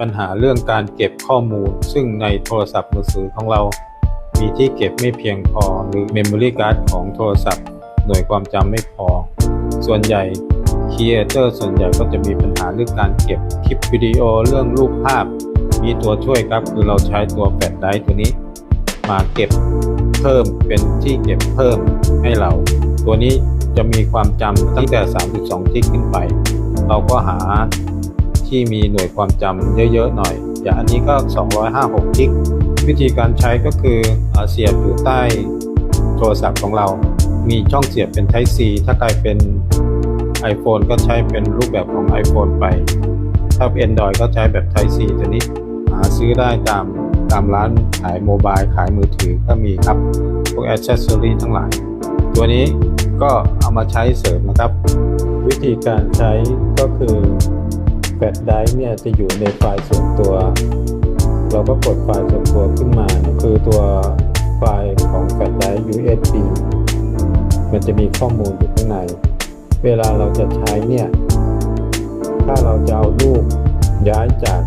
ปัญหาเรื่องการเก็บข้อมูล ซึ่งในโทรศัพท์มือถือของเรา มีที่เก็บไม่เพียงพอ หรือ Memory Card ของโทรศัพท์ หน่วยความจำไม่พอ ส่วนใหญ่ Creator ส่วนใหญ่ก็จะมีปัญหาเรื่องการเก็บคลิปวิดีโอเรื่องรูปภาพ มีตัวช่วยครับคือเราใช้ตัวแฟลชไดรฟ์ตัวนี้ มาเก็บเพิ่มเป็นที่เก็บเพิ่มให้เรา ตัวนี้จะมีความจำตั้งแต่ 32กิกขึ้นไป เราก็หา ที่มีหน่วยความจำเยอะๆหน่อย อย่างอันนี้ก็ 256กิก วิธีการใช้ก็คือเสียบอยู่ใต้โทรศัพท์ของเรา มีช่องเสียบเป็น Type C ถ้าใครเป็น iPhone ก็ใช้เป็นรูปแบบของ iPhone ไป ถ้าเป็น Android ก็ใช้แบบ Type C ตัวนี้ หาซื้อได้ตามตามร้านขายโมบายขายมือถือก็มีครับ พวก Accessory ทั้งหลาย ตัวนี้ก็เอามาใช้เสริมนะครับ วิธีการใช้ก็คือ แฟลชไดร์เนี่ยจะอยู่ในไฟล์ส่วนตัว เราก็กดไฟล์ส่วนตัวขึ้นมา คือตัวไฟล์ของแฟลชไดร์ USB มันจะมีข้อมูลอยู่ข้างใน เวลาเราจะใช้เนี่ย ถ้าเราจะเอารูปย้ายจาก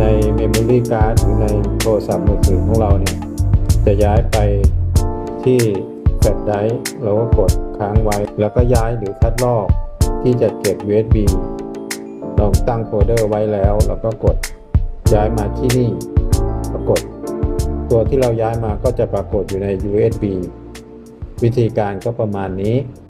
ใน Memory Card หรือในโทรศัพท์มือถือของเราเนี่ย จะย้ายไปที่แฟลชไดร์เราก็กดค้างไว้ แล้วก็ย้ายหรือคัดลอกที่จะเก็บ USB เราตั้งโฟลเดอร์ไว้แล้วเราก็กดย้ายมาที่นี่ปรากฏ ตัวที่เราย้ายมาก็จะปรากฏอยู่ใน USB วิธีการก็ประมาณนี้